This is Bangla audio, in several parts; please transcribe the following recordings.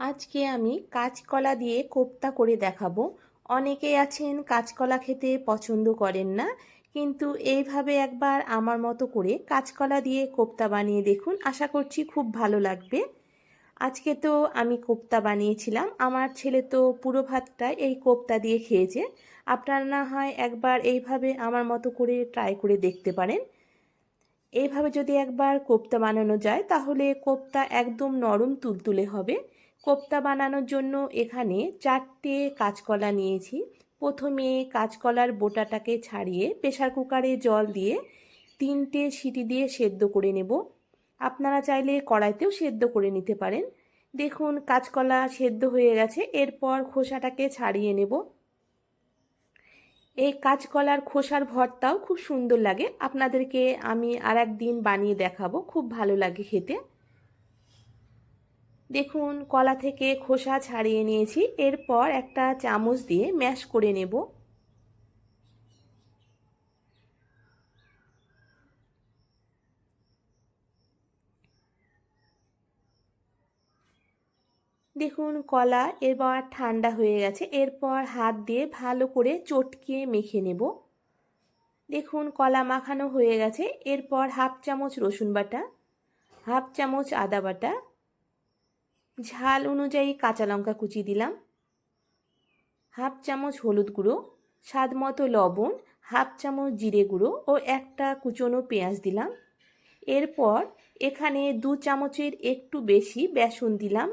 আজকে আমি কাঁচকলা দিয়ে কোপ্তা করে দেখাবো। অনেকেই আছেন কাঁচকলা খেতে পছন্দ করেন না, কিন্তু এইভাবে একবার আমার মতো করে কাঁচকলা দিয়ে কোপ্তা বানিয়ে দেখুন, আশা করছি খুব ভালো লাগবে। আজকে তো আমি কোপ্তা বানিয়েছিলাম, আমার ছেলে তো পুরো ভাতটা এই কোপ্তা দিয়ে খেয়েছে। আপনারা না হয় একবার এইভাবে আমার মতো করে ট্রাই করে দেখতে পারেন। এইভাবে যদি একবার কোপ্তা বানানো যায়, তাহলে কোপ্তা একদম নরম তুলতুলে হবে। কোপ্তা বানানোর জন্য এখানে চারটে কাঁচকলা নিয়েছি। প্রথমে কাঁচকলার বোটাটাকে ছাড়িয়ে প্রেশার কুকারে জল দিয়ে তিনটে সিটি দিয়ে সেদ্ধ করে নেব। আপনারা চাইলে কড়াইতেও সেদ্ধ করে নিতে পারেন। দেখুন, কাঁচকলা সেদ্ধ হয়ে গেছে। এরপর খোসাটাকে ছাড়িয়ে নেব। এই কাঁচকলার খোসার ভর্তাও খুব সুন্দর লাগে। আপনাদেরকে আমি আর একদিন বানিয়ে দেখাবো। খুব ভালো লাগে খেতে। দেখুন, কলা থেকে খোসা ছাড়িয়ে নিয়েছি। এরপর একটা চামচ দিয়ে ম্যাশ করে নেব। দেখুন, কলা এবার ঠান্ডা হয়ে গেছে। এরপর হাত দিয়ে ভালো করে চটকে মেখে নেব। দেখুন, কলা মাখানো হয়ে গেছে। এরপর হাফ চামচ রসুন বাটা, হাফ চামচ আদা বাটা ঝাল অনুযায়ী কাঁচা লঙ্কা কুচি দিলাম। হাফ চামচ হলুদ গুঁড়ো, স্বাদ মতো লবণ, হাফ চামচ জিরে গুঁড়ো ও একটা কুচনো পেঁয়াজ দিলাম। এরপর এখানে দু চামচের একটু বেশি বেসন দিলাম।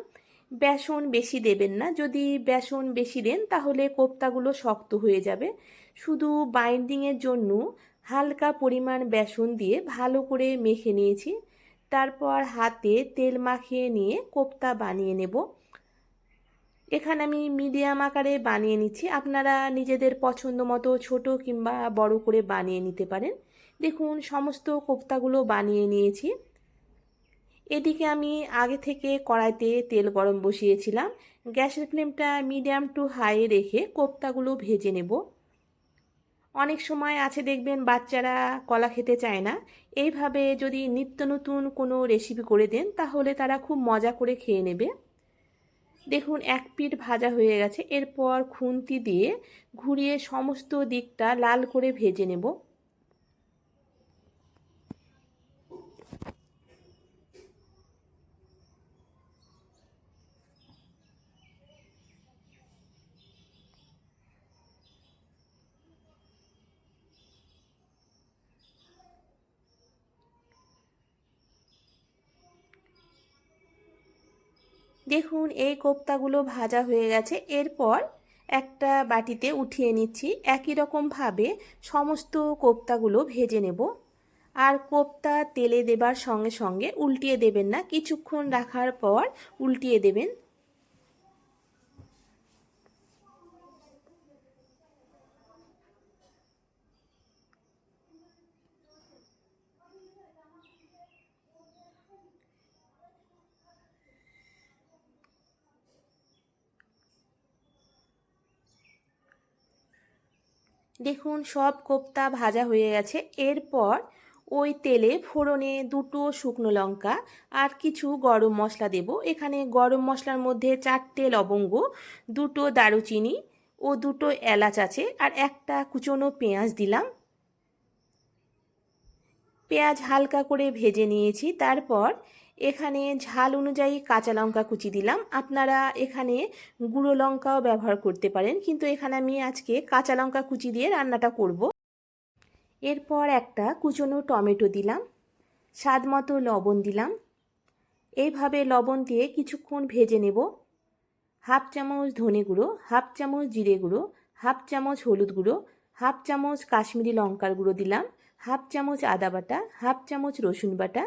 বেসন বেশি দেবেন না, যদি বেসন বেশি দেন তাহলে কোপ্তাগুলো শক্ত হয়ে যাবে। শুধু বাইন্ডিংয়ের জন্য হালকা পরিমাণ বেসন দিয়ে ভালো করে মেখে নিয়েছি। তারপর হাতে তেল মাখিয়ে নিয়ে কোপ্তা বানিয়ে নেব। এখানে আমি মিডিয়াম আকারে বানিয়ে নিচ্ছি। আপনারা নিজেদের পছন্দ মতো ছোট কিংবা বড় করে বানিয়ে নিতে পারেন। দেখুন, সমস্ত কোপ্তাগুলো বানিয়ে নিয়েছি। এদিকে আমি আগে থেকে কড়াইতে তেল গরম বসিয়েছিলাম। গ্যাসের ফ্লেমটা মিডিয়াম টু হাই রেখে কোপ্তাগুলো ভেজে নেব। অনেক সময় আছে দেখবেন বাচ্চারা কলা খেতে চায় না। এইভাবে যদি নিত্য নতুন কোনো রেসিপি করে দেন, তাহলে তারা খুব মজা করে খেয়ে নেবে। দেখুন, এক পিঠ ভাজা হয়ে গেছে। এরপর খুন্তি দিয়ে ঘুরিয়ে সমস্ত দিকটা লাল করে ভেজে নেব। দেখুন, এই কোপ্তাগুলো ভাজা হয়ে গেছে। এরপর একটা বাটিতে উঠিয়ে নিচ্ছি। একই রকমভাবে সমস্ত কোপ্তাগুলো ভেজে নেব। আর কোপ্তা তেলে দেবার সঙ্গে সঙ্গে উল্টিয়ে দেবেন না। কিছুক্ষণ রাখার পর উল্টিয়ে দেবেন। দেখুন, সব কোপ্তা ভাজা হয়ে গেছে। এরপর ওই তেলে ফোড়নে দুটো শুকনো লঙ্কা আর কিছু গরম মশলা দেব। এখানে গরম মশলার মধ্যে চারটে লবঙ্গ, দুটো দারুচিনি ও দুটো এলাচ আছে আর একটা কুচনো পেঁয়াজ দিলাম। পেঁয়াজ হালকা করে ভেজে নিয়েছি। তারপর এখানে ঝাল অনুযায়ী কাঁচা লঙ্কা কুচি দিলাম। আপনারা এখানে গুঁড়ো লঙ্কাও ব্যবহার করতে পারেন। কিন্তু এখানে আমি আজকে কাঁচা লঙ্কা কুচি দিয়ে রান্নাটা করব। এরপর একটা কুচনো টমেটো দিলাম। স্বাদ মতো লবণ দিলাম। এইভাবে লবণ দিয়ে কিছুক্ষণ ভেজে নেব। হাফ চামচ ধনে গুঁড়ো, হাফ চামচ জিরে গুঁড়ো, হাফ চামচ হলুদ গুঁড়ো, হাফ চামচ কাশ্মীরি লঙ্কার গুঁড়ো দিলাম, হাফ চামচ আদা বাটা, হাফ চামচ রসুন বাটা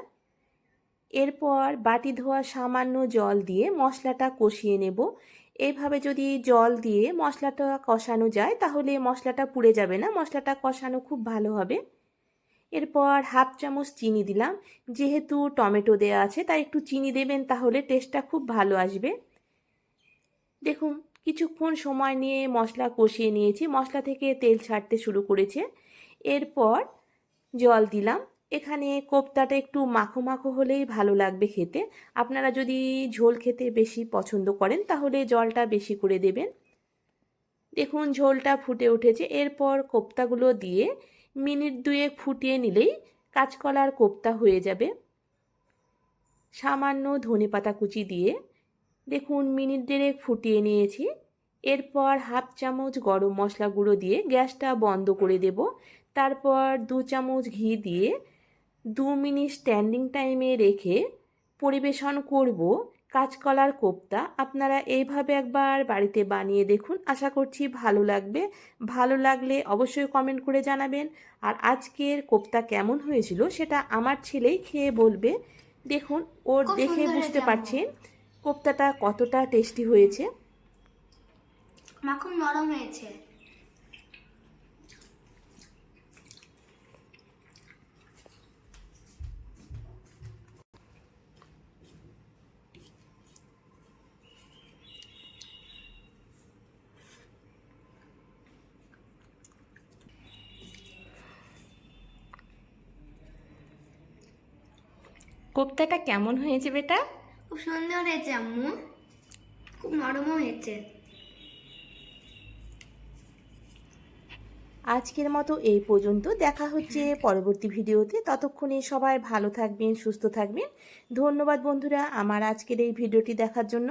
এরপর বাটি ধোয়া সামান্য জল দিয়ে মশলাটা কষিয়ে নেব। এইভাবে যদি জল দিয়ে মশলাটা কষানো যায়, তাহলে মশলাটা পুড়ে যাবে না, মশলাটা কষানো খুব ভালো হবে। এরপর হাফ চামচ চিনি দিলাম। যেহেতু টমেটো দেওয়া আছে, তাই একটু চিনি দেবেন, তাহলে টেস্টটা খুব ভালো আসবে। দেখুন, কিছুক্ষণ সময় নিয়ে মশলা কষিয়ে নিয়েছি। মশলা থেকে তেল ছাড়তে শুরু করেছে। এরপর জল দিলাম। এখানে কোপ্তাটা একটু মাখো মাখো হলেই ভালো লাগবে খেতে। আপনারা যদি ঝোল খেতে বেশি পছন্দ করেন, তাহলে জলটা বেশি করে দেবেন। দেখুন, ঝোলটা ফুটে উঠেছে। এরপর কোপ্তাগুলো দিয়ে মিনিট দুয়েক ফুটিয়ে নিলেই কাঁচকলার কোপ্তা হয়ে যাবে। সামান্য ধনেপাতা কুচি দিয়ে দেখুন, মিনিট দেড়েক ফুটিয়ে নিয়েছি। এরপর হাফ চামচ গরম মশলা গুঁড়ো দিয়ে গ্যাসটা বন্ধ করে দেব। তারপর দু চামচ ঘি দিয়ে দু মিনিট স্ট্যান্ডিং টাইমে রেখে পরিবেশন করব কাঁচকলার কোপ্তা। আপনারা এইভাবে একবার বাড়িতে বানিয়ে দেখুন। আশা করছি ভালো লাগবে। ভালো লাগলে অবশ্যই কমেন্ট করে জানাবেন। আর আজকের কোপ্তা কেমন হয়েছিল সেটা আমার ছেলেই খেয়ে বলবে। দেখুন ওর দেখে বুঝতে পারছেন কোপ্তাটা কতটা টেস্টি হয়েছে। মাখন নরম হয়েছে। কোপ্তাটা কেমন হয়েছে বেটা? খুব সুন্দর হয়েছে আম্মু। খুব নরমও হয়েছে। আজকের মতো এই পর্যন্ত দেখা হচ্ছে পরবর্তী ভিডিওতে। ততক্ষণে সবাই ভালো থাকবেন সুস্থ থাকবেন। ধন্যবাদ বন্ধুরা আমার আজকের এই ভিডিওটি দেখার জন্য।